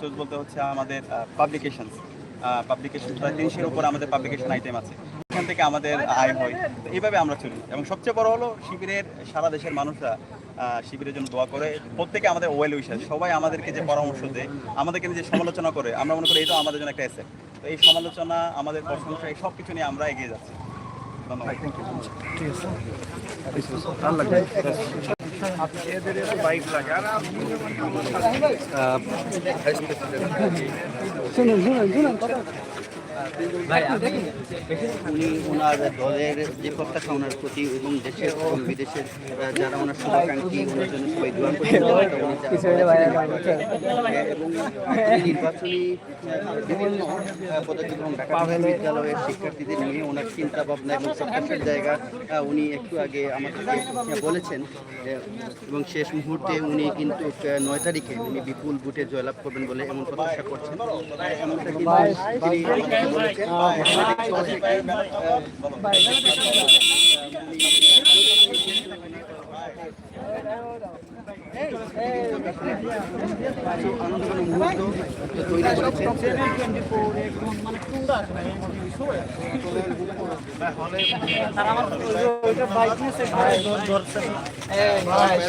Source বলতে হচ্ছে আমাদের পাবলিকেশনস পাবলিকেশন প্রায় তিরিশের উপর আমাদের পাবলিকেশন আইটেম আছে। এখান থেকে আমাদের আয় হয়। তো এইভাবে আমরা চলি। এবং সবচেয়ে বড় হলো শিবিরের, সারা দেশের মানুষরা শিবিরের জন্য দোয়া করে। প্রত্যেকে আমাদের ওয়েল উইশার সবাই আমাদেরকে যে পরামর্শ দেয় আমাদেরকে যে সমালোচনা করে, আমরা মনে করি এটাও আমাদের জন্য একটা এসে তো এই সমালোচনা, আমাদের প্রশংসা, এই সব কিছু নিয়ে আমরা এগিয়ে যাচ্ছি। ধন্যবাদ। শুনুন শুনুন শুনুন উনি ওনার দলের যে প্রত্যাশা ওনার প্রতি এবং দেশের এবং বিদেশের যারা ওনার শুভাকাঙ্ক্ষী ওনার জন্য সবাই দোয়া এবং নির্বাচনী বিভিন্ন পদক্ষেপ এবং ঢাকা বিশ্ববিদ্যালয়ের শিক্ষার্থীদের নিয়ে ওনার চিন্তা ভাবনা এবং প্রত্যাশার জায়গা উনি একটু আগে আমাদেরকে বলেছেন এবং শেষ মুহূর্তে উনি কিন্তু নয় তারিখে উনি বিপুল ভোটে জয়লাভ করবেন বলে এমন প্রত্যাশা করছেন। এমনটা কিন্তু তিনি আমাদেরকে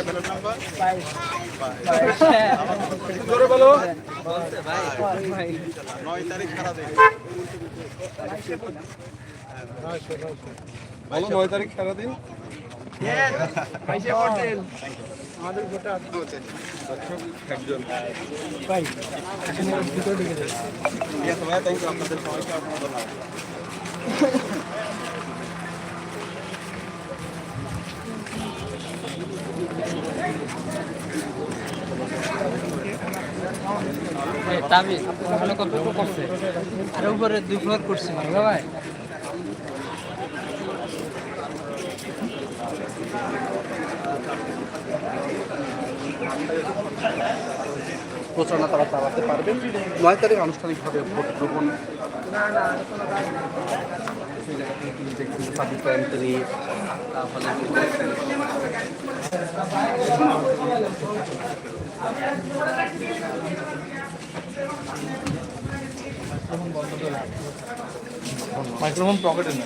বলেছেন আনন্দঘন মুহূর্ত তৈরি নয় তারিখ সারা দিন তারিখ সারাদিন একজন ঠিক আছে ভাইয়া থ্যাংক আপনাদের সবাইকে ওখানে করছে। আর উপরে দুই ফ্লোর করছে মানে ভাই প্রচারণা তারা চালাতে পারবেন। নয় তারিখ আনুষ্ঠানিকভাবে ভোট গ্রহণ। মাইক্রোফোন পকেটে না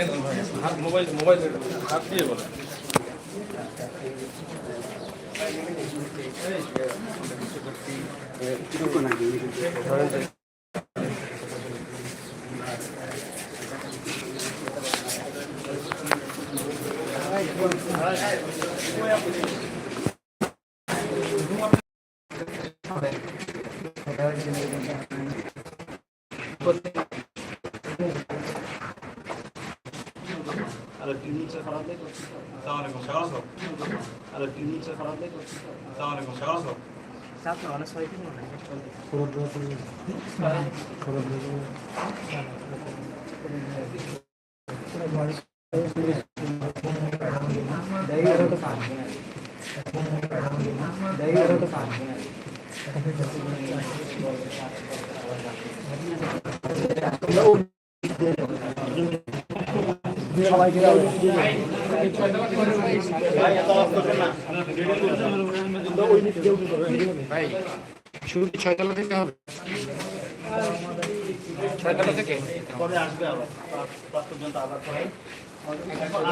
দেন ভাই হাত মোবাইল মোবাইল হাত দিয়ে বলে কিছুক্ষণ আগে উনি কিন্তু దైవరత పాఠం దైవరత పాఠం শুরু ছয়তলা থেকে হবে? ছয়তলা থেকে? পরে আসবে আবার পাঁচ পর্যন্ত আবার পরে এখন